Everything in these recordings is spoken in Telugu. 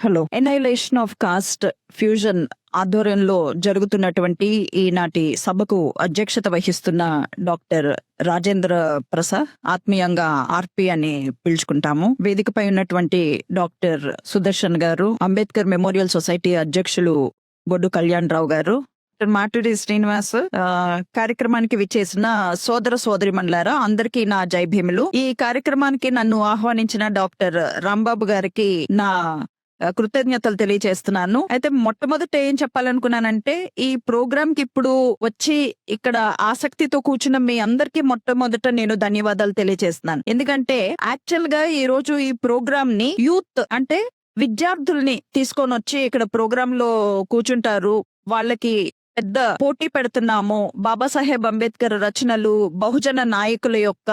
Hello. Annihilation of caste fusion ఆధ్వర్యంలో జరుగుతున్నటువంటి ఈనాటి సభకు అధ్యక్షత వహిస్తున్న డాక్టర్ రాజేంద్ర ప్రసాద్ ఆత్మీయంగా ఆర్పి అని పిలుచుకుంటాము. వేదికపై ఉన్నటువంటి డాక్టర్ సుదర్శన్ గారు అంబేద్కర్ మెమోరియల్ సొసైటీ అధ్యక్షులు బొడ్డు కళ్యాణ్ రావు గారు డాక్టర్ మాటూరి శ్రీనివాస్ ఆ, కార్యక్రమానికి విచ్చేసిన సోదర సోదరి మండలారా అందరికీ నా జై భీములు. ఈ కార్యక్రమానికి నన్ను ఆహ్వానించిన డాక్టర్ రాంబాబు గారికి నా కృతజ్ఞతలు తెలియజేస్తున్నాను అయితే మొట్టమొదట ఏం చెప్పాలనుకున్నానంటే ఈ ప్రోగ్రామ్కి ఇప్పుడు వచ్చి ఇక్కడ ఆసక్తితో కూర్చున్న మీ అందరికీ మొట్టమొదట నేను ధన్యవాదాలు తెలియజేస్తున్నాను ఎందుకంటే యాక్చువల్గా ఈ రోజు ఈ ప్రోగ్రామ్ని యూత్ అంటే విద్యార్థుల్ని తీసుకొని వచ్చి ఇక్కడ ప్రోగ్రామ్లో కూర్చుంటారు. వాళ్ళకి పెద్ద పోటీ పెడుతున్నాము. బాబాసాహెబ్ అంబేద్కర్ రచనలు బహుజన నాయకుల యొక్క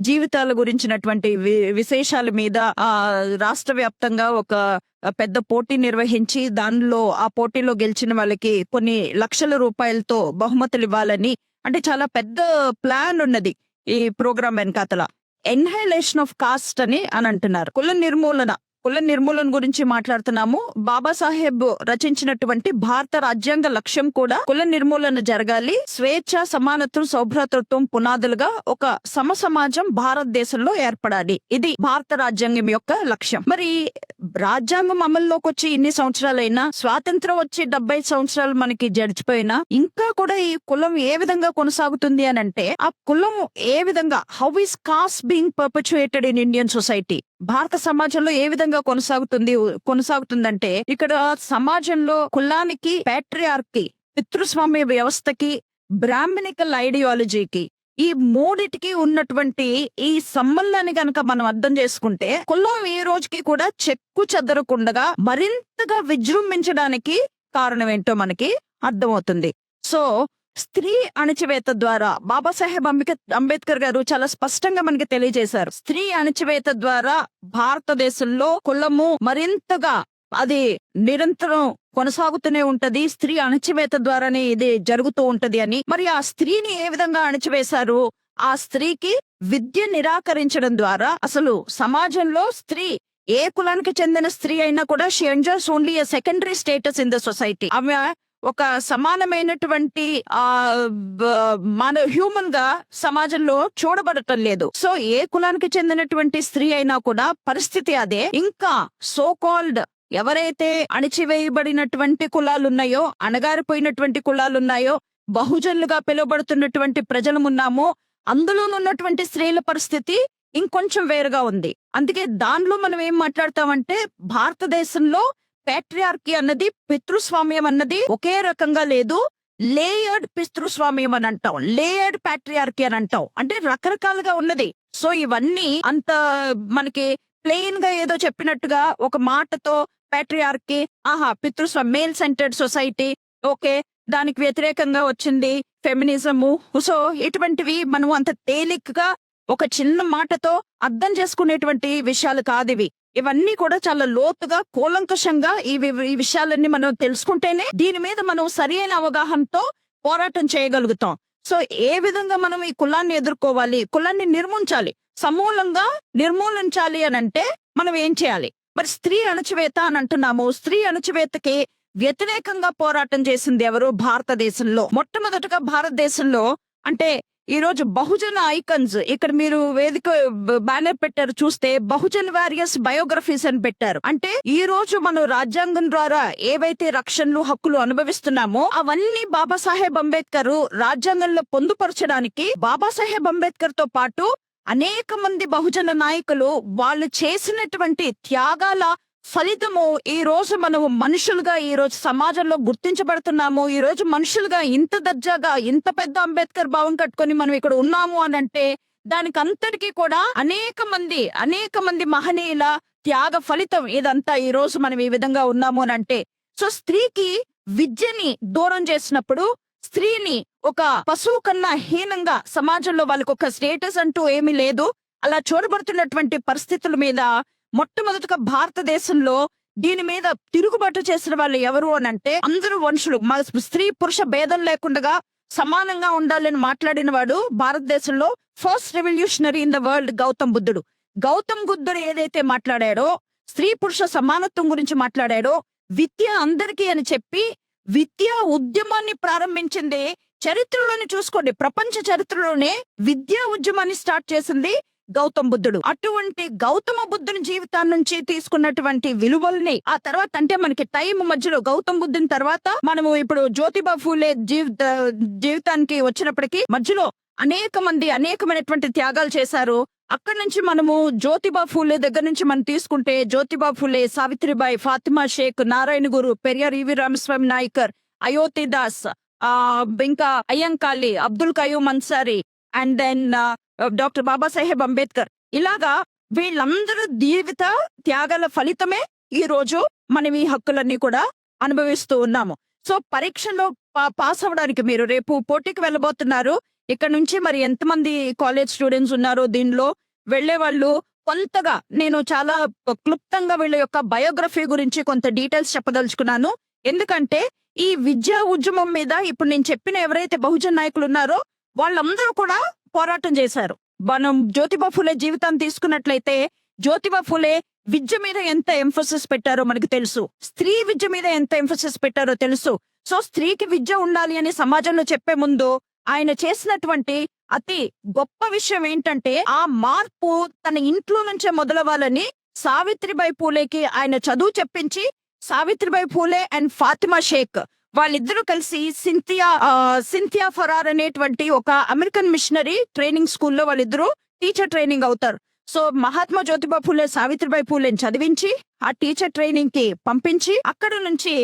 జీవితాల గురించినటువంటి వి- విశేషాల మీద ఆ రాష్ట్ర వ్యాప్తంగా ఒక పెద్ద పోటీ నిర్వహించి దానిలో ఆ పోటీలో గెలిచిన వాళ్ళకి కొన్ని లక్షల రూపాయలతో బహుమతులు ఇవ్వాలని అంటే చాలా పెద్ద ప్లాన్ ఉన్నది ఈ ప్రోగ్రామ్ వెనకాతల. ఎన్హైలేషన్ ఆఫ్ కాస్ట్ అని అని అంటున్నారు. కుల నిర్మూలన. కుల నిర్మూలన గురించి మాట్లాడుతున్నాము. బాబాసాహెబ్ రచించినటువంటి భారత రాజ్యాంగ లక్ష్యం కూడా కుల నిర్మూలన జరగాలి. స్వేచ్ఛ సమానత్వం సౌభ్రతత్వం పునాదులుగా ఒక సమ సమాజం భారతదేశంలో ఏర్పడాలి. ఇది భారత రాజ్యాంగం యొక్క లక్ష్యం. మరి రాజ్యాంగం అమల్లోకి వచ్చి ఇన్ని సంవత్సరాలైనా స్వాతంత్రం వచ్చి డెబ్బై సంవత్సరాలు మనకి జడిచిపోయినా ఇంకా కూడా ఈ కులం ఏ విధంగా కొనసాగుతుంది అని అంటే ఆ కులం ఏ విధంగా how is caste being perpetuated in Indian society భారత సమాజంలో ఏ విధంగా కొనసాగుతుంది కొనసాగుతుందంటే ఇక్కడ సమాజంలో కులానికి ప్యాట్రియార్కి పితృస్వామ్య వ్యవస్థకి బ్రాహ్మణికల్ ఐడియాలజీకి ఈ మూడిటికి ఉన్నటువంటి ఈ సంబంధాన్ని కనుక మనం అర్థం చేసుకుంటే కులం ఏ రోజుకి కూడా చెక్కు చెదరకుండగా మరింతగా విజృంభించడానికి కారణం ఏంటో మనకి అర్థమవుతుంది. సో స్త్రీ అణచివేత ద్వారా బాబాసాహెబ్ అంబేద్కర్ అంబేద్కర్ గారు చాలా స్పష్టంగా మనకి తెలియజేశారు. స్త్రీ అణచివేత ద్వారా భారతదేశంలో కులము మరింతగా అది నిరంతరం కొనసాగుతూనే ఉంటది. స్త్రీ అణచివేత ద్వారానే ఇది జరుగుతూ ఉంటది అని. మరి ఆ స్త్రీని ఏ విధంగా అణచివేశారు? ఆ స్త్రీకి విద్య నిరాకరించడం ద్వారా అసలు సమాజంలో స్త్రీ ఏ కులానికి చెందిన స్త్రీ అయినా కూడా she enjoys only a secondary status in the society ఆమె ఒక సమానమైనటువంటి ఆ మన హ్యూమన్గా సమాజంలో చూడబడటం లేదు. సో ఏ కులానికి చెందినటువంటి స్త్రీ అయినా కూడా పరిస్థితి అదే. ఇంకా సో కాల్డ్ ఎవరైతే అణిచివేయబడినటువంటి కులాలు ఉన్నాయో అణగారిపోయినటువంటి కులాలు ఉన్నాయో బహుజనులుగా పిలువబడుతున్నటువంటి ప్రజలు ఉన్నామో అందులోనున్నటువంటి స్త్రీల పరిస్థితి ఇంకొంచెం వేరుగా ఉంది. అందుకే దానిలో మనం ఏం మాట్లాడతామంటే భారతదేశంలో ప్యాట్రియార్కీ అన్నది పితృస్వామ్యం అన్నది ఒకే రకంగా లేదు. లేయర్డ్ పితృస్వామ్యం అని అంటాం. లేయర్డ్ ప్యాట్రియార్కి అని అంటాం. అంటే రకరకాలుగా ఉన్నది. సో ఇవన్నీ అంత మనకి ప్లెయిన్గా ఏదో చెప్పినట్టుగా ఒక మాటతో ప్యాట్రియార్కి ఆహా పితృస్వామ్యం మేల్ సెంటర్డ్ సొసైటీ ఓకే దానికి వ్యతిరేకంగా వచ్చింది ఫెమినిజము సో ఇటువంటివి మనం అంత తేలికగా ఒక చిన్న మాటతో అర్థం చేసుకునేటువంటి విషయాలు కాదు ఇవి. ఇవన్నీ కూడా చాలా లోతుగా కూలంకషంగా ఈ వి- ఈ విషయాలన్నీ మనం తెలుసుకుంటేనే దీని మీద మనం సరైన అవగాహనతో పోరాటం చేయగలుగుతాం. సో ఏ విధంగా మనం ఈ కులాన్ని ఎదుర్కోవాలి? కులాన్ని నిర్మించాలి సమూలంగా నిర్మూలించాలి అని అంటే మనం ఏం చేయాలి? మరి స్త్రీ అణచివేత అని అంటున్నాము. స్త్రీ అణచివేతకి వ్యతిరేకంగా పోరాటం చేసింది ఎవరు? భారతదేశంలో. మొట్టమొదటగా భారతదేశంలో అంటే ఈ రోజు బహుజన ఐకన్స్. ఇక్కడ మీరు వేదిక బ్యానర్ పెట్టారు చూస్తే బహుజన్ వారియర్స్ బయోగ్రఫీస్ అని పెట్టారు. అంటే ఈ రోజు మనం రాజ్యాంగం ద్వారా ఏవైతే రక్షణలు హక్కులు అనుభవిస్తున్నామో అవన్నీ బాబాసాహెబ్ అంబేద్కర్ రాజ్యాంగంలో పొందుపరచడానికి బాబాసాహెబ్ అంబేద్కర్తో పాటు అనేక మంది బహుజన నాయకులు వాళ్ళు చేసినటువంటి త్యాగాల ఫలితము ఈ రోజు మనము మనుషులుగా ఈ రోజు సమాజంలో గుర్తించబడుతున్నాము. ఈ రోజు మనుషులుగా ఇంత దర్జాగా ఇంత పెద్ద అంబేద్కర్ భావం కట్టుకొని మనం ఇక్కడ ఉన్నాము అని అంటే దానికి అంతటికీ కూడా అనేక మంది అనేక మంది మహనీయుల త్యాగ ఫలితం ఇదంతా ఈ రోజు మనం ఈ విధంగా ఉన్నాము అని అంటే సో స్త్రీకి విద్యని దూరం చేసినప్పుడు స్త్రీని ఒక పశువు కన్నా హీనంగా సమాజంలో వాళ్ళకి ఒక స్టేటస్ అంటూ ఏమీ లేదు. అలా చూడబడుతున్నటువంటి పరిస్థితుల మీద మొట్టమొదటిగా భారతదేశంలో దీని మీద తిరుగుబాటు చేసిన వాళ్ళు ఎవరు అని అంటే అందరూ మనుషులు. మా స్త్రీ పురుష భేదం లేకుండా సమానంగా ఉండాలని మాట్లాడిన వాడు భారతదేశంలో first revolutionary in the world Gautam బుద్ధుడు. గౌతమ్ బుద్ధుడు ఏదైతే మాట్లాడాడో స్త్రీ పురుష సమానత్వం గురించి మాట్లాడాడో విద్య అందరికీ అని చెప్పి విద్యా ఉద్యమాన్ని ప్రారంభించింది చరిత్రలోనే చూసుకోండి. ప్రపంచ చరిత్రలోనే విద్యా ఉద్యమాన్ని స్టార్ట్ చేసింది గౌతమ్ బుద్ధుడు. అటువంటి గౌతమ బుద్ధుని జీవితాన్ని నుంచి తీసుకున్నటువంటి విలువల్ని ఆ తర్వాత అంటే మనకి టైం మధ్యలో గౌతమ్ బుద్ధుని తర్వాత మనము ఇప్పుడు జ్యోతిబా ఫూలే జీవిత జీవితానికి వచ్చినప్పటికీ మధ్యలో అనేక మంది అనేకమైనటువంటి త్యాగాలు చేశారు. అక్కడి నుంచి మనము జ్యోతిబా ఫూలే దగ్గర నుంచి మనం తీసుకుంటే జ్యోతిబా ఫూలే సావిత్రిబాయి ఫాతిమా షేక్ నారాయణ గురు పెరియార్ ఈవి రామస్వామి నాయకర్ అయోతి దాస్ ఆ ఇంకా Ayyankali Abdul Qayyum Ansari and then doctor Babasaheb Ambedkar. ఇలాగా వీళ్ళందరూ జీవిత త్యాగాల ఫలితమే ఈ రోజు మనం ఈ హక్కులన్నీ కూడా అనుభవిస్తూ ఉన్నాము. సో పరీక్షలో పా- పాస్ అవ్వడానికి మీరు రేపు పోటీకి వెళ్ళబోతున్నారు. ఇక్కడ నుంచి మరి ఎంతమంది కాలేజ్ స్టూడెంట్స్ ఉన్నారో దీనిలో వెళ్ళే వాళ్ళు కొంతగా నేను చాలా క్లుప్తంగా వీళ్ళ యొక్క బయోగ్రఫీ గురించి కొంత డీటెయిల్స్ చెప్పదలుచుకున్నాను. ఎందుకంటే ఈ విద్యా ఉద్యమం మీద ఇప్పుడు నేను చెప్పిన ఎవరైతే బహుజన్ నాయకులు ఉన్నారో వాళ్ళందరూ కూడా పోరాటం చేశారు. మనం జ్యోతిబా ఫులే జీవితాన్ని తీసుకున్నట్లయితే జ్యోతిబా ఫులే విద్య మీద ఎంత ఎంఫోసిస్ పెట్టారో మనకు తెలుసు. స్త్రీ విద్య మీద ఎంత ఎంఫోసిస్ పెట్టారో తెలుసు. సో స్త్రీకి విద్య ఉండాలి అని సమాజంలో చెప్పే ముందు ఆయన చేసినటువంటి అతి గొప్ప విషయం ఏంటంటే ఆ మార్పు తన ఇంట్లో నుంచే మొదలవ్వాలని సావిత్రిబాయి పూలేకి ఆయన చదువు చెప్పించి సావిత్రిబాయి పూలే అండ్ ఫాతిమా షేక్ వాళ్ళిద్దరూ కలిసి సింథియా సింథియా ఫరార్ అనేటువంటి ఒక అమెరికన్ మిషనరీ ట్రైనింగ్ స్కూల్లో వాళ్ళిద్దరూ టీచర్ ట్రైనింగ్ అవుతారు. సో మహాత్మా జ్యోతిబా ఫూలే సావిత్రిబాయి పూలేని చదివించి ఆ టీచర్ ట్రైనింగ్కి పంపించి అక్కడ నుంచి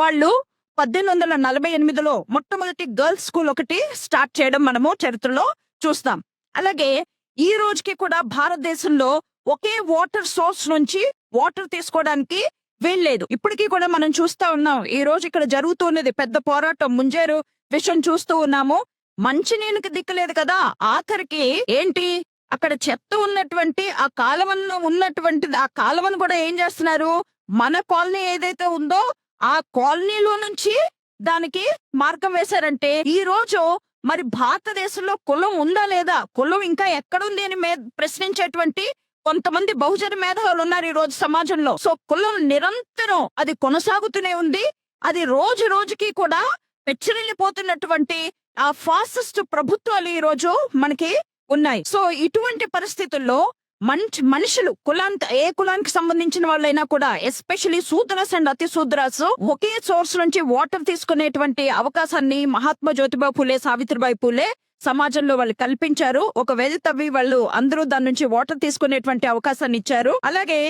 వాళ్ళు పద్దెనిమిది వందల నలభై ఎనిమిదిలో మొట్టమొదటి గర్ల్స్ స్కూల్ ఒకటి స్టార్ట్ చేయడం మనము చరిత్రలో చూస్తాం. అలాగే ఈ రోజుకి కూడా భారతదేశంలో ఒకే వాటర్ సోర్స్ నుంచి వాటర్ తీసుకోవడానికి వీల్లేదు. ఇప్పటికీ కూడా మనం చూస్తా ఉన్నాం. ఈ రోజు ఇక్కడ జరుగుతున్నది పెద్ద పోరాటం. ముంజేరు విషయం చూస్తూ ఉన్నాము. మంచినీళ్ళకి దిక్కలేదు కదా. ఆఖరికి ఏంటి? అక్కడ చెత్త ఉన్నటువంటి ఆ కాలువలో ఉన్నటువంటి ఆ కాలువను కూడా ఏం చేస్తున్నారు? మన కాలనీ ఏదైతే ఉందో ఆ కాలనీలో నుంచి దానికి మార్గం వేశారంటే ఈ రోజు మరి భారతదేశంలో కులం ఉందా లేదా? కులం ఇంకా ఎక్కడుంది అని ప్రశ్నించేటువంటి కొంతమంది బహుజన మేధావులు ఉన్నారు ఈ రోజు సమాజంలో. సో కులం నిరంతరం అది కొనసాగుతూనే ఉంది. అది రోజు రోజుకి కూడా పెచ్చరిల్లిపోతున్నటువంటి ఆ ఫాసిస్ట్ ప్రభుత్వాలు ఈ రోజు మనకి ఉన్నాయి. సో ఇటువంటి పరిస్థితుల్లో మంచి మనుషులు కులాంత ఏ కులానికి సంబంధించిన వాళ్ళైనా కూడా ఎస్పెషలీ సూద్రాస్ అండ్ అతి సూద్రాస్ ఒకే సోర్స్ నుంచి వాటర్ తీసుకునేటువంటి అవకాశాన్ని మహాత్మా జ్యోతిబా పూలే సావిత్రిబాయి పూలే సమాజంలో వాళ్ళు కల్పించారు. ఒక వెల్ తవ్వి వాళ్ళు అందరూ దాని నుంచి వాటర్ తీసుకునేటువంటి అవకాశాన్ని ఇచ్చారు. అలాగే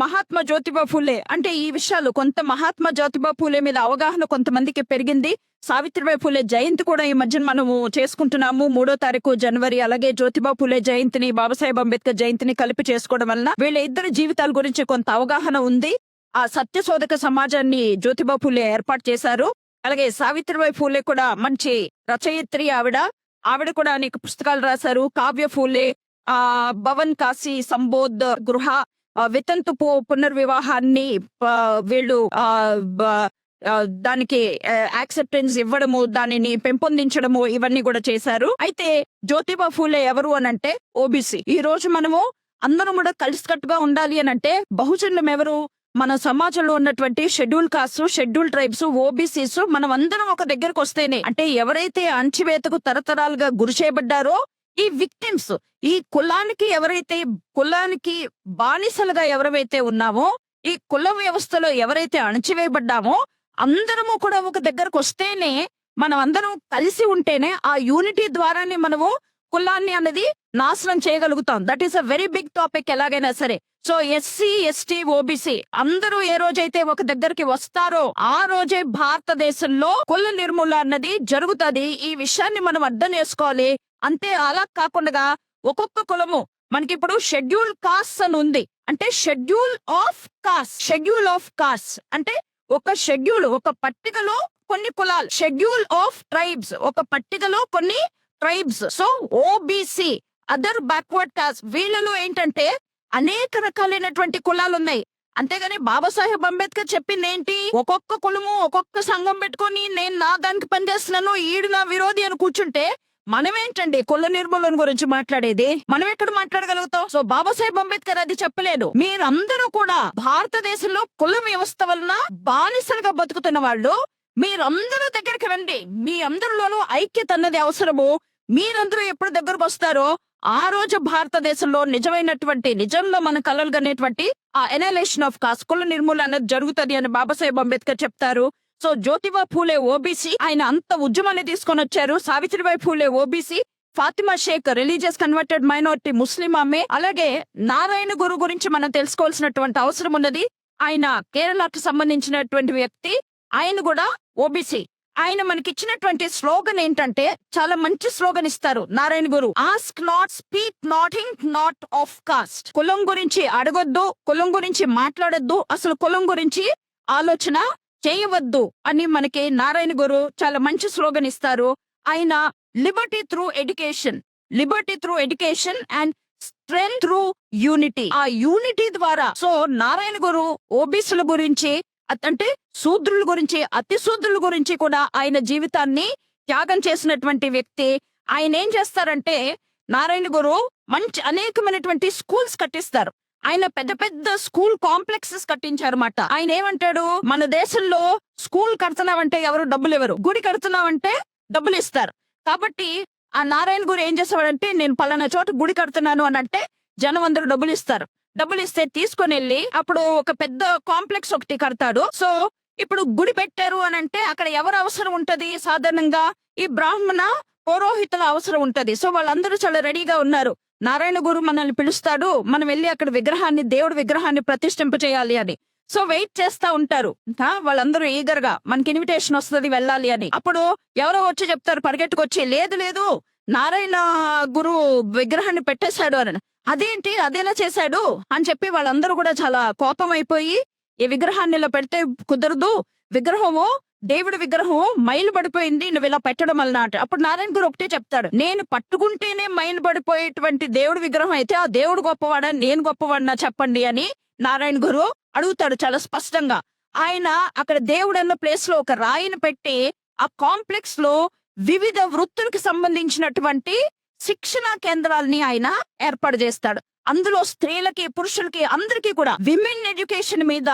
మహాత్మా జ్యోతిబా ఫూలే అంటే ఈ విషయాలు కొంత మహాత్మా జ్యోతిబా ఫూలే మీద అవగాహన కొంతమందికి పెరిగింది. సావిత్రిబాయి ఫూలే జయంతి కూడా ఈ మధ్యన మనము చేసుకుంటున్నాము. మూడో తారీఖు జనవరి అలాగే జ్యోతిబా ఫూలే జయంతిని బాబాసాహెబ్ అంబేద్కర్ జయంతిని కలిపి చేసుకోవడం వలన వీళ్ళ ఇద్దరు జీవితాల గురించి కొంత అవగాహన ఉంది. ఆ సత్యశోధక సమాజాన్ని జ్యోతిబా ఫూలే ఏర్పాటు చేశారు. అలాగే సావిత్రిబాయి ఫూలే కూడా మంచి రచయిత్రి ఆవిడ. ఆవిడ కూడా అనేక పుస్తకాలు రాశారు. కావ్య ఫూలే ఆ భవన్ కాశీ సంబోధ్ గృహ వితంతు పునర్వివాహాన్ని వీళ్ళు ఆ, దానికి యాక్సెప్టెన్స్ ఇవ్వడము దానిని పెంపొందించడము ఇవన్నీ కూడా చేశారు. అయితే జ్యోతిబా ఫూలే ఎవరు అని అంటే ఓబీసీ. ఈ రోజు మనము అందరం కూడా కలిసికట్టుగా ఉండాలి అని అంటే బహుజనులం ఎవరు? మన సమాజంలో ఉన్నటువంటి scheduled caste scheduled tribes OBCs మనం అందరం ఒక దగ్గరకు వస్తేనే. అంటే ఎవరైతే అణచివేతకు తరతరాలుగా గురి చేయబడ్డారో ఈ విక్టిమ్స్ ఈ కులానికి ఎవరైతే కులానికి బానిసలుగా ఎవరైతే ఉన్నామో ఈ కుల వ్యవస్థలో ఎవరైతే అణచివేయబడ్డామో అందరము కూడా ఒక దగ్గరకు వస్తేనే మనం అందరం కలిసి ఉంటేనే ఆ యూనిటీ ద్వారానే మనము కులాన్ని అనేది నాశనం చేయగలుగుతాం. That is a very big topic ఎలాగైనా సరే. సో ఎస్సీ ఎస్టీ ఓబీసీ అందరూ ఏ రోజైతే ఒక దగ్గరికి వస్తారో ఆ రోజే భారతదేశంలో కుల నిర్మూలన అన్నది జరుగుతుంది. ఈ విషయాన్ని మనం అర్థం చేసుకోవాలి. అంతే అలా కాకుండా ఒక్కొక్క కులము మనకి ఇప్పుడు షెడ్యూల్ కాస్ట్ అని ఉంది. అంటే schedule of caste schedule of caste. అంటే ఒక షెడ్యూల్ ఒక పట్టికలో కొన్ని కులాలు షెడ్యూల్ ఆఫ్ ట్రైబ్స్ ఒక పట్టికలో కొన్ని tribes. So OBC other backward caste. వీళ్ళలో ఏంటంటే అనేక రకాలైనటువంటి కులాలు ఉన్నాయి అంతేగాని బాబాసాహెబ్ అంబేద్కర్ చెప్పింది ఏంటి ఒక్కొక్క కులము ఒక్కొక్క సంఘం పెట్టుకొని నేను నా దానికి పనిచేస్తున్నాను ఈడు నా విరోధి అని కూర్చుంటే మనమేంటండి కుల నిర్మూలన గురించి మాట్లాడేది? మనం ఎక్కడ మాట్లాడగలుగుతాం? సో బాబాసాహెబ్ అంబేద్కర్ అది చెప్పలేదు మీరందరూ కూడా భారతదేశంలో కుల వ్యవస్థ వలన బానిసలుగా బతుకుతున్న వాళ్ళు మీరందరూ దగ్గరికి రండి. మీ అందరిలోనూ ఐక్యత అన్నది అవసరము. మీరందరూ ఎప్పుడు దగ్గరకు వస్తారో ఆ రోజు భారతదేశంలో నిజమైనటువంటి నిజంలో మన కలలు కనేటువంటి ఆ ఎనలేషన్ ఆఫ్ కాస్ట్ కుల నిర్మూలన అనేది జరుగుతుంది అని బాబాసాహెబ్ అంబేద్కర్ చెప్తారు. So Jyotiba Phule OBC. ఆయన అంత ఉద్యమాన్ని తీసుకొని వచ్చారు. Savitribai Phule OBC. Fatima Sheikh religious converted minority Muslim ఆమె. అలాగే నారాయణ గురు గురించి మనం తెలుసుకోవాల్సినటువంటి అవసరం ఉన్నది. ఆయన కేరళకు సంబంధించినటువంటి వ్యక్తి. ఆయన కూడా ఓబీసీ. ఆయన మనకి ఇచ్చినటువంటి స్లోగన్ ఏంటంటే చాలా మంచి స్లోగన్ ఇస్తారు Narayana Guru. Ask not speak nothing not of caste కులం గురించి అడగొద్దు కులం గురించి మాట్లాడొద్దు. అసలు కులం గురించి ఆలోచన చేయవద్దు అని మనకి నారాయణ గురు చాలా మంచి స్లోగన్ ఇస్తారు. ఆయన liberty through education liberty through education and strength through unity. ఆ యూనిటీ ద్వారా సో నారాయణ గురు ఓబీసుల గురించి అంటే శూద్రుల గురించి అతి శూద్రుల గురించి కూడా ఆయన జీవితాన్ని త్యాగం చేసినటువంటి వ్యక్తి. ఆయన ఏం చేస్తారంటే నారాయణ గురు మంచి అనేకమైనటువంటి స్కూల్స్ కట్టిస్తారు. ఆయన పెద్ద పెద్ద స్కూల్ కాంప్లెక్సెస్ కట్టించారన్నమాట. ఆయన ఏమంటాడు? మన దేశంలో స్కూల్ కడుతున్నావంటే ఎవరు? డబ్బులు ఇవ్వరు. గుడి కడుతున్నావంటే డబ్బులు ఇస్తారు. కాబట్టి ఆ నారాయణ గురు ఏం చేసేవాడంటే నేను పలానా చోట గుడి కడుతున్నాను అని అంటే జనం అందరూ డబ్బులు ఇస్తారు. డబ్బులు ఇస్తే తీసుకొని వెళ్ళి అప్పుడు ఒక పెద్ద కాంప్లెక్స్ ఒకటి కడతాడు. సో ఇప్పుడు గుడి పెట్టారు అని అంటే అక్కడ ఎవరు అవసరం ఉంటది? సాధారణంగా ఈ బ్రాహ్మణ పౌరోహితుల అవసరం ఉంటది. సో వాళ్ళందరూ చాలా రెడీగా ఉన్నారు. నారాయణ గురు మనల్ని పిలుస్తాడు. మనం వెళ్ళి అక్కడ విగ్రహాన్ని దేవుడి విగ్రహాన్ని ప్రతిష్ఠింప చేయాలి అని. సో వెయిట్ చేస్తా ఉంటారు. ఇంకా వాళ్ళందరూ ఈగర్గా మనకి ఇన్విటేషన్ వస్తుంది వెళ్ళాలి అని. అప్పుడు ఎవరో వచ్చి చెప్తారు పరిగెట్టుకొచ్చి లేదు లేదు నారాయణ గురు విగ్రహాన్ని పెట్టేశాడు అని. అదేంటి? అదేలా చేశాడు? అని చెప్పి వాళ్ళందరూ కూడా చాలా కోపం అయిపోయి ఈ విగ్రహాన్ని ఇలా పెడితే కుదరదు. విగ్రహము దేవుడి విగ్రహం మైలు పడిపోయింది నువ్వు ఇలా పెట్టడం వలన అప్పుడు నారాయణ గురు ఒకటే చెప్తాడు నేను పట్టుకుంటేనే మైలు పడిపోయేటువంటి దేవుడి విగ్రహం అయితే ఆ దేవుడు గొప్పవాడా నేను గొప్పవాడినా చెప్పండి అని నారాయణ గురు అడుగుతాడు చాలా స్పష్టంగా. ఆయన అక్కడ దేవుడు అన్న ప్లేస్లో ఒక రాయిని పెట్టి ఆ కాంప్లెక్స్లో వివిధ వృత్తులకు సంబంధించినటువంటి శిక్షణా కేంద్రాలని ఆయన ఏర్పాటు చేస్తాడు. అందులో స్త్రీలకి పురుషులకి అందరికీ కూడా. విమెన్ ఎడ్యుకేషన్ మీద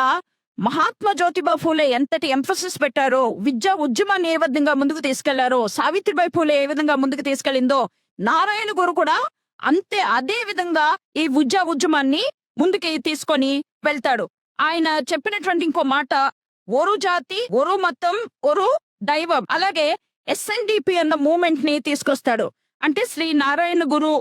మహాత్మా జ్యోతిబా ఫూలే ఎంతటి ఎంఫసిస్ పెట్టారో విద్యా ఉద్యమాన్ని ఏ విధంగా ముందుకు తీసుకెళ్ళారో సావిత్రిబాయి ఫూలే ఏ విధంగా ముందుకు తీసుకెళ్ళిందో నారాయణ గురు కూడా అంతే అదే విధంగా ఈ విద్యా ఉద్యమాన్ని ముందుకి తీసుకొని వెళ్తాడు. ఆయన చెప్పినటువంటి ఇంకో మాట ఒరు జాతి ఒరు మతం ఒరు దైవం. అలాగే ఎస్ఎన్డిపి అన్న మూమెంట్ని తీసుకొస్తాడు. అంటే శ్రీ నారాయణ గురు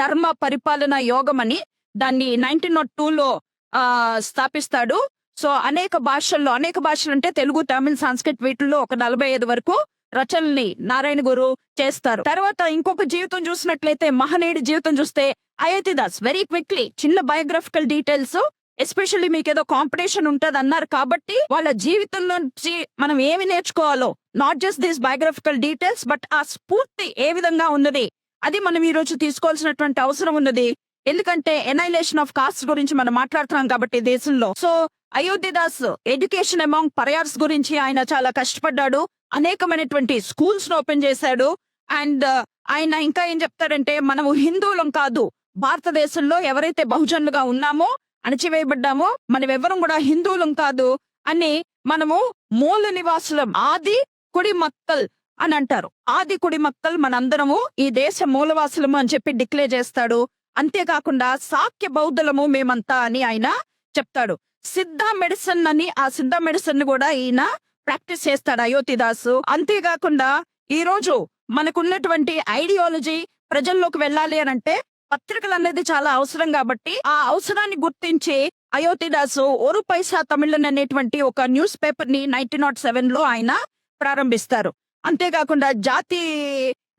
ధర్మ పరిపాలన యోగం అని దాన్ని నైన్టీన్ నాట్ టూ లో ఆ స్థాపిస్తాడు. సో అనేక భాషల్లో అనేక భాషలు అంటే తెలుగు తమిళ్ సంస్కృత్ వీటిల్లో ఒక నలభై ఐదు వరకు రచనల్ని నారాయణ గురు చేస్తారు. తర్వాత ఇంకొక జీవితం చూసినట్లయితే మహనీయుడి జీవితం చూస్తే అయోతి దాస్. వెరీ క్విక్లీ చిన్న బయోగ్రఫికల్ డీటెయిల్స్ ఎస్పెషల్లీ మీకు ఏదో కాంపిటీషన్ ఉంటది అన్నారు కాబట్టి వాళ్ళ జీవితం నుంచి మనం ఏమి నేర్చుకోవాలో not just these biographical details but ఆ స్ఫూర్తి ఏ విధంగా ఉన్నది అది మనం ఈ రోజు తీసుకోవాల్సినటువంటి అవసరం ఉన్నది. ఎందుకంటే ఎనైలేషన్ ఆఫ్ కాస్ట్ గురించి మనం మాట్లాడుతున్నాం కాబట్టి దేశంలో. So Ayothidas education among Paraiyars గురించి ఆయన చాలా కష్టపడ్డాడు. అనేకమైనటువంటి స్కూల్స్ ఓపెన్ చేశాడు. అండ్ uh, ఆయన ఇంకా ఏం చెప్తారంటే మనము హిందువులం కాదు భారతదేశంలో ఎవరైతే బహుజనులుగా ఉన్నామో అణచివేయబడ్డామో మనం ఎవరం కూడా హిందువులం కాదు అని మనము మూల నివాసులం ఆది కుడి మక్కల్ అని అంటారు. ఆది కుడి మక్కల్ మనందరము ఈ దేశ మూలవాసులము అని చెప్పి డిక్లేర్ చేస్తాడు. అంతేకాకుండా సాక్య బౌద్ధులము మేమంతా అని ఆయన చెప్తాడు. సిద్ధ మెడిసిన్ అని ఆ సిద్ధ మెడిసిన్ కూడా ఈయన ప్రాక్టీస్ చేస్తాడు అయోధ్యదాసు. అంతేకాకుండా ఈ రోజు మనకున్నటువంటి ఐడియాలజీ ప్రజల్లోకి వెళ్ళాలి అని అంటే పత్రికలు అనేది చాలా అవసరం కాబట్టి ఆ అవసరాన్ని గుర్తించి అయోధ్యదాసు ఒరు పైసా తమిళన్ అనేటువంటి ఒక న్యూస్ పేపర్ని నైన్టీన్ నాట్ సెవెన్లో ఆయన ప్రారంభిస్తారు. అంతేకాకుండా జాతి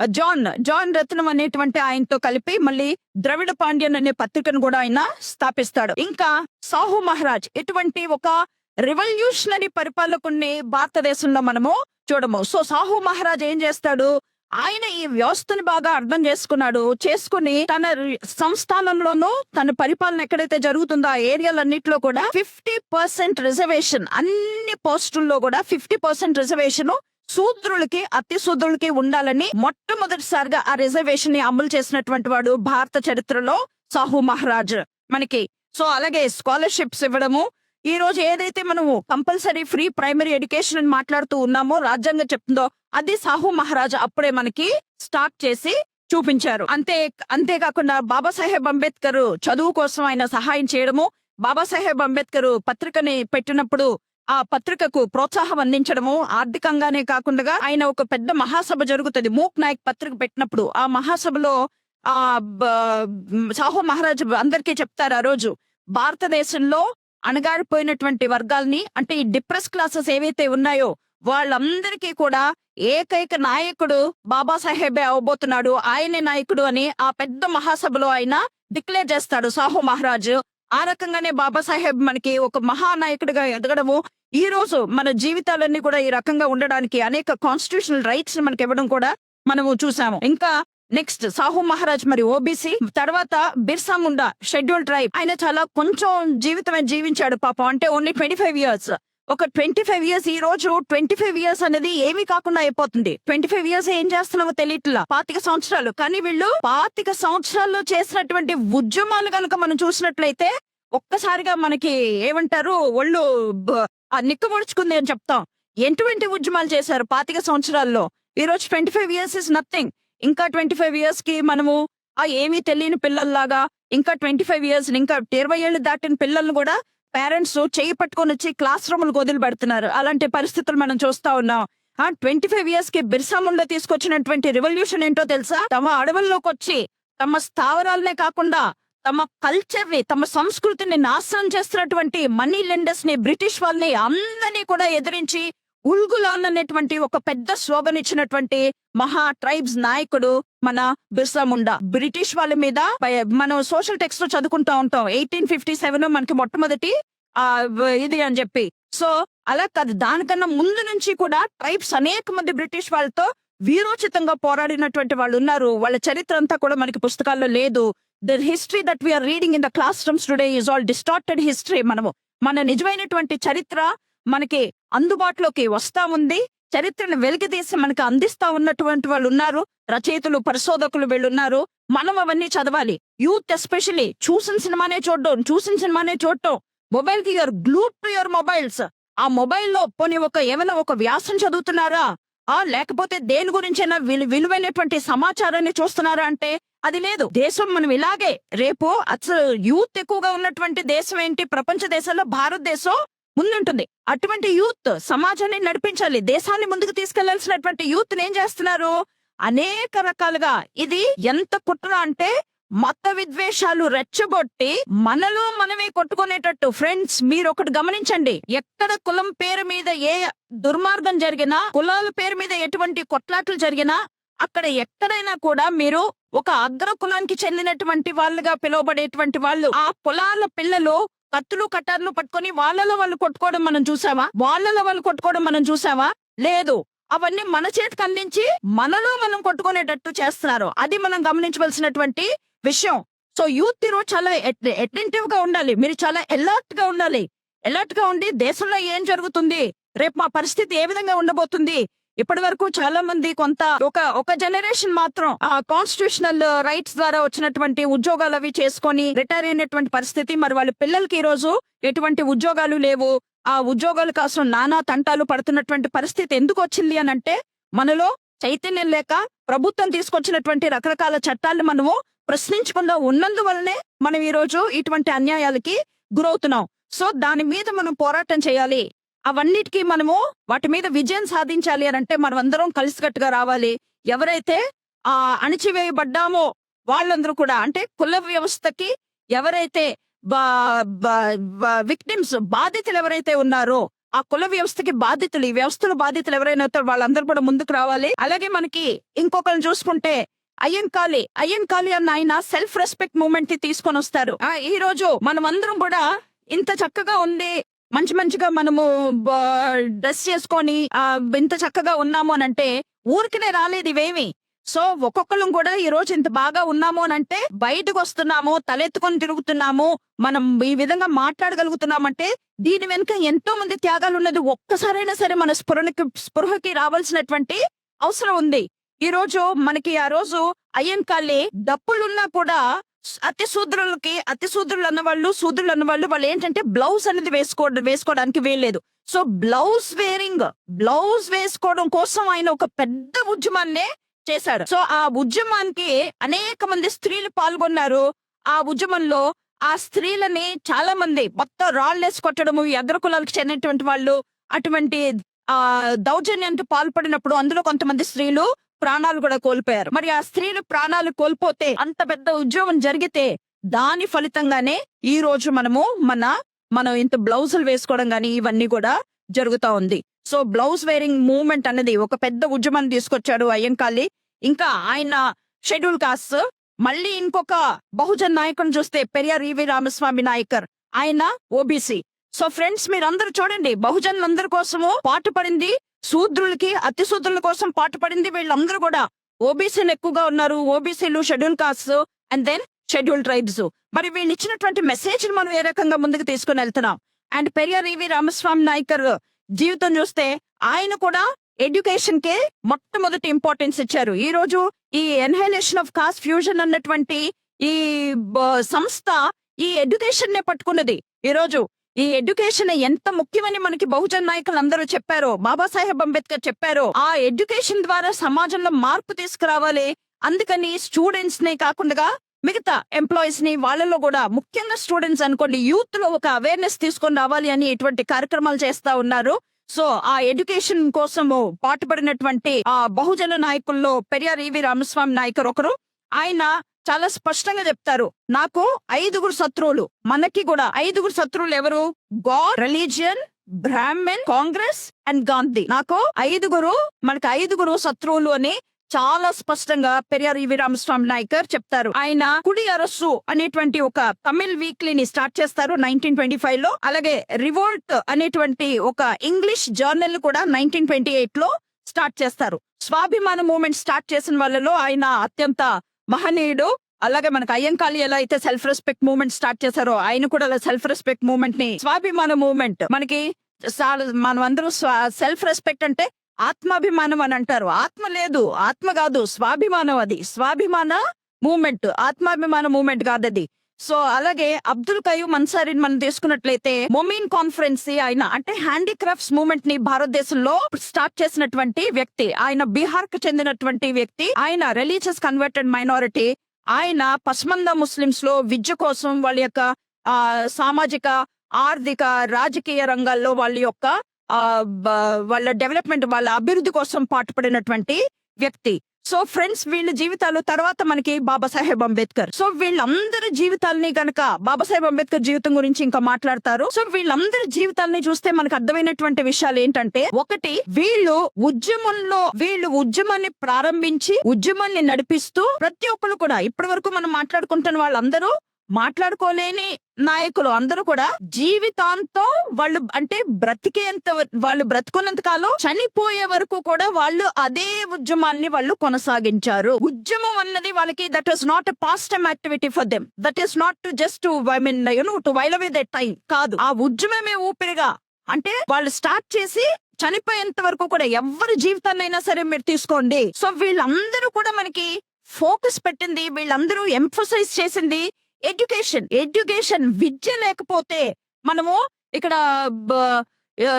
జాన్ జాన్ రత్నం అనేటువంటి ఆయనతో కలిపి మళ్ళీ ద్రవిడ పాండ్యన్ అనే పత్రికను కూడా ఆయన స్థాపిస్తాడు. ఇంకా సాహు మహారాజ్ ఇటువంటి ఒక రివల్యూషనరీ పరిపాలకుని భారతదేశంలో మనము చూడము. సో సాహు మహారాజ్ ఏం చేస్తాడు? ఆయన ఈ వ్యవస్థను బాగా అర్థం చేసుకున్నాడు. చేసుకుని తన సంస్థానంలోనూ తన పరిపాలన ఎక్కడైతే జరుగుతుందో ఆ ఏరియాలన్నిటిలో కూడా ఫిఫ్టీ పర్సెంట్ రిజర్వేషన్ అన్ని పోస్టుల్లో కూడా ఫిఫ్టీ పర్సెంట్ రిజర్వేషన్ శూద్రులకి అతి శూద్రులకి ఉండాలని మొట్టమొదటిసారిగా ఆ రిజర్వేషన్ని అమలు చేసినటువంటి వాడు భారత చరిత్రలో సాహు మహారాజ్ మనకి. సో అలాగే స్కాలర్షిప్స్ ఇవ్వడము. ఈ రోజు ఏదైతే మనము కంపల్సరీ ఫ్రీ ప్రైమరీ ఎడ్యుకేషన్ అని మాట్లాడుతూ ఉన్నామో రాజ్యాంగం చెప్తుందో అది సాహు మహారాజ్ అప్పుడే మనకి స్టార్ట్ చేసి చూపించారు. అంతే అంతేకాకుండా బాబాసాహెబ్ అంబేద్కర్ చదువు కోసం ఆయన సహాయం చేయడము. బాబాసాహెబ్ అంబేద్కర్ పత్రికని పెట్టినప్పుడు ఆ పత్రికకు ప్రోత్సాహం అందించడము ఆర్థికంగానే కాకుండా ఆయన ఒక పెద్ద మహాసభ జరుగుతుంది. మూక్ నాయక్ పత్రిక పెట్టినప్పుడు ఆ మహాసభలో ఆ సాహో మహారాజు మహారాజ్ అందరికీ చెప్తారు ఆ రోజు. భారతదేశంలో అణగారిపోయినటువంటి వర్గాల్ని అంటే ఈ డిప్రెస్ క్లాసెస్ ఏవైతే ఉన్నాయో వాళ్ళందరికీ కూడా ఏకైక నాయకుడు బాబాసాహెబే అవబోతున్నాడు. ఆయనే నాయకుడు అని ఆ పెద్ద మహాసభలో ఆయన డిక్లేర్ చేస్తాడు సాహో మహారాజు. ఆ రకంగానే బాబాసాహెబ్ మనకి ఒక మహానాయకుడిగా ఎదగడము ఈ రోజు మన జీవితాలన్నీ కూడా ఈ రకంగా ఉండడానికి అనేక కాన్స్టిట్యూషనల్ రైట్స్ మనకి ఇవ్వడం కూడా మనము చూసాము. ఇంకా నెక్స్ట్ సాహు మహారాజ్ మరి ఓబీసీ తర్వాత బిర్సా ముండా షెడ్యూల్ ట్రైబ్ ఆయన చాలా కొంచెం జీవితమే జీవించాడు పాపం. అంటే ఓన్లీ ట్వంటీ ఫైవ్ ఇయర్స్ ఒక ట్వంటీ ఫైవ్ ఇయర్స్ ఈ రోజు ట్వంటీ ఫైవ్ ఇయర్స్ అనేది ఏమీ కాకుండా అయిపోతుంది. ట్వంటీ ఫైవ్ ఇయర్స్ ఏం చేస్తున్నామో తెలియట్లా. పాతిక సంవత్సరాలు. కానీ వీళ్ళు పాతిక సంవత్సరాల్లో చేసినటువంటి ఉద్యమాలు కనుక మనం చూసినట్లయితే ఒక్కసారిగా మనకి ఏమంటారు? ఒళ్ళు ఆ నిక్కబొడుచుకుంది అని చెప్తాం. ఎటువంటి ఉద్యమాలు చేశారు పాతిక సంవత్సరాల్లో? ఈ రోజు twenty five years is nothing ఇంకా ట్వంటీ ఫైవ్ ఇయర్స్కి మనము ఆ ఏమీ తెలియని పిల్లల్లాగా ఇంకా ట్వంటీ ఫైవ్ ఇయర్స్ ఇంకా ఇరవై ఏళ్ళు దాటిన పిల్లల్ని కూడా పేరెంట్స్ చేయి పట్టుకొని వచ్చి క్లాస్ రూములు వదిలిపెడుతున్నారు అలాంటి పరిస్థితులు మనం చూస్తా ఉన్నాం. ఆ ట్వంటీ ఫైవ్ ఇయర్స్కి బిర్సా ముండా తీసుకొచ్చినటువంటి రెవల్యూషన్ ఏంటో తెలుసా? తమ అడవుల్లోకి వచ్చి తమ స్థావరాలనే కాకుండా తమ కల్చర్ని తమ సంస్కృతిని నాశనం చేస్తున్నటువంటి మనీ లెండర్స్ని బ్రిటిష్ వాళ్ళని అందరినీ కూడా ఎదిరించి ఉల్గులాన్ అనేటువంటి ఒక పెద్ద శోభనిచ్చినటువంటి మహా ట్రైబ్స్ నాయకుడు మన బిర్సా ముండా. బ్రిటిష్ వాళ్ళ మీద మనం సోషల్ టెక్స్ట్లో చదువుకుంటా ఉంటాం. ఎయిటీన్ ఫిఫ్టీ సెవెన్ మనకి మొట్టమొదటి ఆ ఇది అని చెప్పి. సో అలా కాదు దానికన్నా ముందు నుంచి కూడా ట్రైబ్స్ అనేక మంది బ్రిటిష్ వాళ్ళతో వీరోచితంగా పోరాడినటువంటి వాళ్ళు ఉన్నారు. వాళ్ళ చరిత్ర అంతా కూడా మనకి పుస్తకాల్లో లేదు. The history that we're reading in the classrooms today is all distorted history మనము మన నిజమైనటువంటి చరిత్ర మనకి అందుబాటులోకి వస్తా ఉంది. చరిత్రను వెలికితీసి మనకు అందిస్తా ఉన్నటువంటి వాళ్ళు ఉన్నారు. రచయితలు పరిశోధకులు వీళ్ళున్నారు మనం అవన్నీ చదవాలి. యూత్ ఎస్పెషలీ చూసిన సినిమానే చూడడం చూసిన సినిమానే చూడటం మొబైల్కి your glued to your mobiles ఆ మొబైల్లో పోనీ ఒక ఏమైనా ఒక వ్యాసం చదువుతున్నారా? ఆ లేకపోతే దేని గురించైనా విలు విలువైనటువంటి సమాచారాన్ని చూస్తున్నారా అంటే అది లేదు. దేశం మనం ఇలాగే రేపు అసలు యూత్ ఎక్కువగా ఉన్నటువంటి దేశం ఏంటి? ప్రపంచ దేశాల్లో భారతదేశం ముందుంటుంది. అటువంటి యూత్ సమాజాన్ని నడిపించాలి. దేశాన్ని ముందుకు తీసుకెళ్ళాల్సినటువంటి యూత్ ఏం చేస్తున్నారు? అనేక రకాలుగా ఇది ఎంత కుట్ర అంటే మత విద్వేషాలు రెచ్చగొట్టి మనలో మనమే కొట్టుకునేటట్టు. ఫ్రెండ్స్ మీరు ఒకటి గమనించండి. ఎక్కడ కులం పేరు మీద ఏ దుర్మార్గం జరిగినా కులాల పేరు మీద ఎటువంటి కొట్లాట్లు జరిగినా అక్కడ ఎక్కడైనా కూడా మీరు ఒక అగ్ర కులానికి చెందినటువంటి వాళ్ళుగా పిలువబడేటువంటి వాళ్ళు ఆ కులాల పిల్లలు కత్తులు కట్టార్లు పట్టుకొని వాళ్ళలో వాళ్ళు కొట్టుకోవడం మనం చూసావా? వాళ్ళలో వాళ్ళు కొట్టుకోవడం మనం చూసావా? లేదు. అవన్నీ మన చేతికి అందించి మనలో మనం కొట్టుకునేటట్టు చేస్తున్నారు. అది మనం గమనించవలసినటువంటి విషయం. సో యూత్ ఈరోజు చాలా అటెంటివ్గా ఉండాలి. మీరు చాలా అలర్ట్గా ఉండాలి. అలర్ట్గా ఉండి దేశంలో ఏం జరుగుతుంది? రేపు మా పరిస్థితి ఏ విధంగా ఉండబోతుంది? ఇప్పటి వరకు చాలా మంది కొంత ఒక ఒక జనరేషన్ మాత్రం ఆ కాన్స్టిట్యూషనల్ రైట్స్ ద్వారా వచ్చినటువంటి ఉద్యోగాలు అవి చేసుకొని రిటైర్ అయినటువంటి పరిస్థితి. మరి వాళ్ళ పిల్లలకి ఈ రోజు ఎటువంటి ఉద్యోగాలు లేవు. ఆ ఉద్యోగాల కోసం నానా తంటాలు పడుతున్నటువంటి పరిస్థితి ఎందుకు వచ్చింది అని అంటే మనలో చైతన్యం లేక ప్రభుత్వం తీసుకొచ్చినటువంటి రకరకాల చట్టాలు మనము ప్రశ్నించకుండా ఉన్నందువల్లనే మనం ఈ రోజు ఇటువంటి అన్యాయాలకి గురవుతున్నాం. సో దాని మీద మనం పోరాటం చేయాలి. అవన్నిటికీ మనము వాటి మీద విజయం సాధించాలి అని అంటే మనం అందరం కలిసికట్టుగా రావాలి. ఎవరైతే ఆ అణిచివేయబడ్డామో వాళ్ళందరూ కూడా అంటే కుల వ్యవస్థకి ఎవరైతే విక్టిమ్స్ బాధితులు ఎవరైతే ఉన్నారో ఆ కుల వ్యవస్థకి బాధితులు ఈ వ్యవస్థలో బాధితులు ఎవరైనా అవుతారో వాళ్ళందరూ కూడా ముందుకు రావాలి. అలాగే మనకి ఇంకొకరిని చూసుకుంటే అయ్యంకాళి అయ్యంకాళి అన్న ఆయన సెల్ఫ్ రెస్పెక్ట్ మూమెంట్ని తీసుకొని వస్తారు. ఈ రోజు మనం అందరం కూడా ఇంత చక్కగా ఉంది మంచి మంచిగా మనము డ్రెస్ చేసుకొని ఇంత చక్కగా ఉన్నాము అని అంటే ఊరికినే రాలేదు ఇవేమి. సో ఒక్కొక్కరం కూడా ఈ రోజు ఇంత బాగా ఉన్నాము అని అంటే బయటకు వస్తున్నాము తలెత్తుకొని తిరుగుతున్నాము మనం ఈ విధంగా మాట్లాడగలుగుతున్నామంటే దీని వెనుక ఎంతో మంది త్యాగాలు ఉన్నది. ఒక్కసారైనా సరే మన స్పృహకి స్పృహకి రావాల్సినటువంటి అవసరం ఉంది. ఈ రోజు మనకి ఆ రోజు అయ్యం కాళ్ళి డప్పులున్నా కూడా అతి శూద్రులకి అతి శూద్రులు అన్న వాళ్ళు శూద్రులు అన్న వాళ్ళు వాళ్ళు ఏంటంటే బ్లౌజ్ అనేది వేసుకో వేసుకోవడానికి వేయలేదు సో బ్లౌజ్ వేరింగ్ బ్లౌజ్ వేసుకోవడం కోసం ఆయన ఒక పెద్ద ఉద్యమాన్నే చేశాడు. సో ఆ ఉద్యమానికి అనేక మంది స్త్రీలు పాల్గొన్నారు. ఆ ఉద్యమంలో ఆ స్త్రీలని చాలా మంది మొత్తం రాళ్ళేసి కొట్టడము ఈ కులాలకు చెందినటువంటి వాళ్ళు అటువంటి ఆ దౌర్జన్యానికి పాల్పడినప్పుడు అందులో కొంతమంది స్త్రీలు ప్రాణాలు కూడా కోల్పోయారు. మరి ఆ స్త్రీలు ప్రాణాలు కోల్పోతే అంత పెద్ద ఉద్యోగం జరిగితే దాని ఫలితంగానే ఈ రోజు మనము మన మనం ఇంత బ్లౌజులు వేసుకోవడం కానీ ఇవన్నీ కూడా జరుగుతా ఉంది. సో బ్లౌజ్ వేరింగ్ మూవ్మెంట్ అనేది ఒక పెద్ద ఉద్యమాన్ని తీసుకొచ్చాడు అయ్యంకాళి ఇంకా ఆయన షెడ్యూల్ కాస్ట్ మళ్ళీ ఇంకొక బహుజన్ నాయకుని చూస్తే పెరియార్ ఈవి రామస్వామి నాయకర్ ఆయన ఓబీసీ. సో ఫ్రెండ్స్ మీరందరూ చూడండి బహుజనులందరి కోసము పాటుపడింది శూద్రులకి అతి శూద్రుల కోసం పాటుపడింది వీళ్ళందరూ కూడా. ఓబీసీలు ఎక్కువగా ఉన్నారు. ఓబీసీలు schedule caste and then schedule tribes మరి వీళ్ళు ఇచ్చినటువంటి మెసేజ్ మనం ఏ రకంగా ముందుకు తీసుకుని వెళ్తున్నాం? And Periyar E V Ramaswamy Naicker జీవితం చూస్తే ఆయన కూడా ఎడ్యుకేషన్ కే మొట్టమొదటి ఇంపార్టెన్స్ ఇచ్చారు. ఈ రోజు ఈ ఎన్హైలేషన్ ఆఫ్ కాస్ట్ ఫ్యూజన్ అన్నటువంటి ఈ సంస్థ ఈ ఎడ్యుకేషన్ నే పట్టుకున్నది. ఈ రోజు ఈ ఎడ్యుకేషన్ ఎంత ముఖ్యమని మనకి బహుజన్ నాయకులు అందరూ చెప్పారో బాబాసాహెబ్ అంబేద్కర్ చెప్పారో ఆ ఎడ్యుకేషన్ ద్వారా సమాజంలో మార్పు తీసుకురావాలి. అందుకని స్టూడెంట్స్ నే కాకుండా మిగతా ఎంప్లాయీస్ని వాళ్ళలో కూడా ముఖ్యంగా స్టూడెంట్స్ అనుకోండి యూత్లో ఒక అవేర్నెస్ తీసుకొని రావాలి అని ఇటువంటి కార్యక్రమాలు చేస్తా ఉన్నారు. సో ఆ ఎడ్యుకేషన్ కోసము పాటుపడినటువంటి ఆ బహుజన నాయకుల్లో పెరియార్ ఈవి రామస్వామి నాయకర్ ఒకరు ఆయన చాలా స్పష్టంగా చెప్తారు. నాకు ఐదుగురు శత్రువులు. మనకి కూడా ఐదుగురు శత్రువులు ఎవరు? God religion Brahmin Congress and Gandhi. నాకు ఐదుగురు మనకి ఐదుగురు శత్రువులు అని చాలా స్పష్టంగా పెరియార్ ఈవి రామస్వామి నాయకర్ చెప్తారు. ఆయన కుడి అరస్సు అనేటువంటి ఒక తమిళ్ వీక్లీని స్టార్ట్ చేస్తారు నైన్టీన్ ట్వంటీ ఫైవ్లో అలాగే రివోల్ట్ అనేటువంటి ఒక ఇంగ్లీష్ జర్నల్ కూడా నైన్టీన్ ట్వంటీ ఎయిట్లో స్టార్ట్ చేస్తారు. స్వాభిమాన మూమెంట్ స్టార్ట్ చేసిన వాళ్ళలో ఆయన అత్యంత మహనీయుడు అలాగే మనకు అయ్యంకాళి ఎలా అయితే సెల్ఫ్ రెస్పెక్ట్ మూవ్మెంట్ స్టార్ట్ చేశారో ఆయన కూడా అలా సెల్ఫ్ రెస్పెక్ట్ మూవ్మెంట్ని స్వాభిమాన మూవ్మెంట్ మనకి మనం అందరూ సెల్ఫ్ రెస్పెక్ట్ అంటే ఆత్మాభిమానం అని అంటారు. ఆత్మ లేదు ఆత్మ కాదు స్వాభిమానం అది. స్వాభిమాన మూమెంట్ ఆత్మాభిమాన మూమెంట్ కాదు అది సో అలాగే అబ్దుల్ కయూమ్ అన్సారీని మనం తీసుకున్నట్లయితే మొమీన్ కాన్ఫరెన్స్ ఆయన అంటే హ్యాండీక్రాఫ్ట్స్ మూవ్మెంట్ని భారతదేశంలో స్టార్ట్ చేసినటువంటి వ్యక్తి ఆయన బీహార్కు చెందినటువంటి వ్యక్తి ఆయన రిలీజియస్ కన్వర్టెడ్ మైనారిటీ ఆయన పశ్మంద ముస్లిమ్స్లో విద్య కోసం వాళ్ళ యొక్క ఆ సామాజిక ఆర్థిక రాజకీయ రంగాల్లో వాళ్ళ యొక్క ఆ వాళ్ళ డెవలప్మెంట్ వాళ్ళ అభివృద్ధి కోసం పాటుపడినటువంటి వ్యక్తి. సో ఫ్రెండ్స్ వీళ్ళ జీవితాలు తర్వాత మనకి బాబాసాహెబ్ అంబేద్కర్. సో వీళ్ళందరి జీవితాలని గనక బాబాసాహెబ్ అంబేద్కర్ జీవితం గురించి ఇంకా మాట్లాడతారు. సో వీళ్ళందరి జీవితాలని చూస్తే మనకు అర్థమైనటువంటి విషయాలు ఏంటంటే ఒకటి వీళ్ళు ఉద్యమంలో వీళ్ళు ఉద్యమాన్ని ప్రారంభించి ఉద్యమాన్ని నడిపిస్తూ ప్రతి ఒక్కరు కూడా ఇప్పటి వరకు మనం మాట్లాడుకుంటున్న వాళ్ళందరూ మాట్లాడుకోలేని నాయకులు అందరూ కూడా జీవితాంతం వాళ్ళు అంటే బ్రతికేంత వాళ్ళు బ్రతుకున్నంత కాలం చనిపోయే వరకు కూడా వాళ్ళు అదే ఉద్యమాన్ని వాళ్ళు కొనసాగించారు. ఉద్యమం అన్నది వాళ్ళకి that is not a pastime activity for them that is not to just I mean you know to while away that time కాదు. ఆ ఉద్యమమే ఊపిరిగా అంటే వాళ్ళు స్టార్ట్ చేసి చనిపోయేంత వరకు కూడా ఎవరి జీవితాన్నైనా సరే మీరు తీసుకోండి. సో వీళ్ళందరూ కూడా మనకి ఫోకస్ పెట్టింది వీళ్ళందరూ ఎంఫసైజ్ చేసింది ఎడ్యుకేషన్ ఎడ్యుకేషన్ విద్య లేకపోతే మనము ఇక్కడ బ-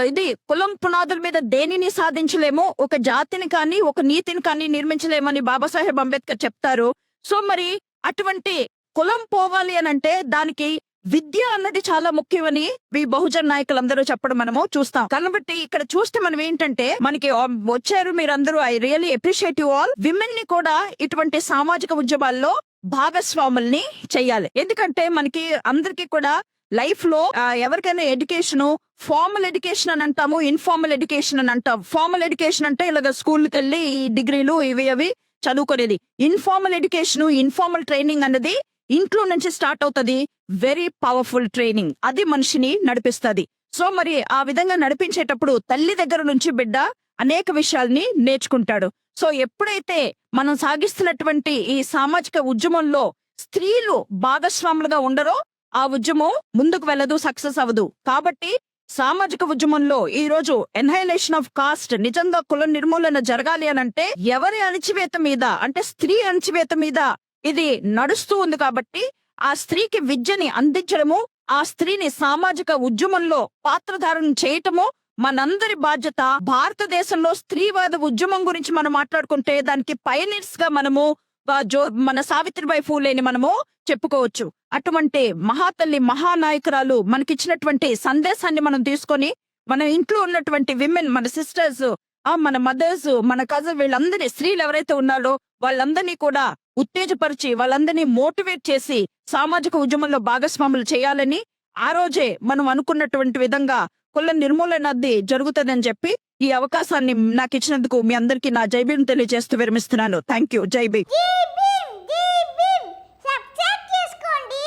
ఇది కులం పునాదుల మీద దేనిని సాధించలేము? ఒక జాతిని కానీ ఒక నీతిని కానీ నిర్మించలేమని బాబాసాహెబ్ అంబేద్కర్ చెప్తారు. సో మరి అటువంటి కులం పోవాలి అని అంటే దానికి విద్య అన్నది చాలా ముఖ్యమని ఈ బహుజన్ నాయకులందరూ చెప్పడం మనము చూస్తాం. కాబట్టి ఇక్కడ చూస్తే మనం ఏంటంటే మనకి వచ్చారు మీరందరూ I really appreciate you all. విమెన్ని కూడా ఇటువంటి సామాజిక ఉద్యమాల్లో భాగస్వాముల్ని చెయ్యాలి. ఎందుకంటే మనకి అందరికీ కూడా లైఫ్లో ఎవరికైనా ఎడ్యుకేషన్ ఫార్మల్ ఎడ్యుకేషన్ అని అంటాము ఇన్ఫార్మల్ ఎడ్యుకేషన్ అని అంటాం. ఫార్మల్ ఎడ్యుకేషన్ అంటే ఇలాగ స్కూల్కి వెళ్ళి ఈ డిగ్రీలు ఇవి అవి చదువుకునేది. ఇన్ఫార్మల్ ఎడ్యుకేషన్ ఇన్ఫార్మల్ ట్రైనింగ్ అన్నది ఇంట్లో నుంచి స్టార్ట్ అవుతుంది. వెరీ పవర్ఫుల్ ట్రైనింగ్ అది మనిషిని నడిపిస్తుంది. సో మరి ఆ విధంగా నడిపించేటప్పుడు తల్లి దగ్గర నుంచి బిడ్డ అనేక విషయాల్ని నేర్చుకుంటాడు. సో ఎప్పుడైతే మనం సాగిస్తున్నటువంటి ఈ సామాజిక ఉద్యమంలో స్త్రీలు భాగస్వాములుగా ఉండరో ఆ ఉద్యమం ముందుకు వెళ్ళదు సక్సెస్ అవ్వదు. కాబట్టి సామాజిక ఉద్యమంలో ఈ రోజు ఎన్హైలేషన్ ఆఫ్ కాస్ట్ నిజంగా కుల నిర్మూలన జరగాలి అని అంటే ఎవరి అణచివేత మీద అంటే స్త్రీ అణచివేత మీద ఇది నడుస్తూ ఉంది కాబట్టి ఆ స్త్రీకి విద్యని అందించడము ఆ స్త్రీని సామాజిక ఉద్యమంలో పాత్రధారణ చేయటము మనందరి బాధ్యత భారతదేశంలో స్త్రీవాద ఉద్యమం గురించి మనం మాట్లాడుకుంటే దానికి పయనీర్స్గా మనము జో మన సావిత్రిబాయి ఫూలేని మనము చెప్పుకోవచ్చు. అటువంటి మహాతల్లి మహానాయకురాలు మనకిచ్చినటువంటి సందేశాన్ని మనం తీసుకొని మన ఇంట్లో ఉన్నటువంటి విమెన్ మన సిస్టర్స్ ఆ మన మదర్స్ మన కజన్ వీళ్ళందరినీ స్త్రీలు ఎవరైతే ఉన్నారో వాళ్ళందరినీ కూడా ఉత్తేజపరిచి వాళ్ళందరినీ మోటివేట్ చేసి సామాజిక ఉద్యమంలో భాగస్వాములు చేయాలని ఆ రోజే మనం అనుకున్నటువంటి విధంగా కుల నిర్మూలన అది జరుగుతుందని చెప్పి ఈ అవకాశాన్ని నాకు ఇచ్చినందుకు మీ అందరికీ నా జైబీని తెలియజేస్తూ విరమిస్తున్నాను. థ్యాంక్ యూ జై భీమ్ జీ భీమ్ జీ భీమ్ సబ్స్క్రైబ్ చేసుకోండి.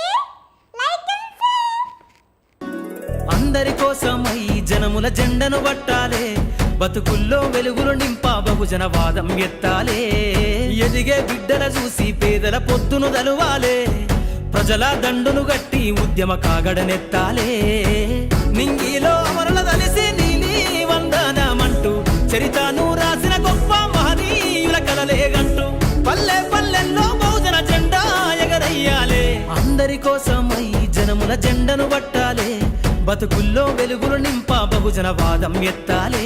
లైక్ అండ్ షేర్ అందరి కోసమై జనముల జెండను పట్టాలే. బతుకుల్లో వెలుగులు నింపా బహుజన వాదం ఎత్తాలే. ఎదిగే బిడ్డల చూసి పేదల పొద్దును దలువాలే. ప్రజల దండును గట్టి ఉద్యమ కాగడనెత్తాలే. నింగిలో చరితను రాసిన గొప్ప మహనీయుల కలలేగంటూ పల్లె పల్లెల్లో బహుజన జెండా ఎగరయ్యాలే. అందరి కోసమై జనముల జెండను పట్టాలే. బతుకుల్లో వెలుగులు నింపా బహుజన వాదం ఎత్తాలే.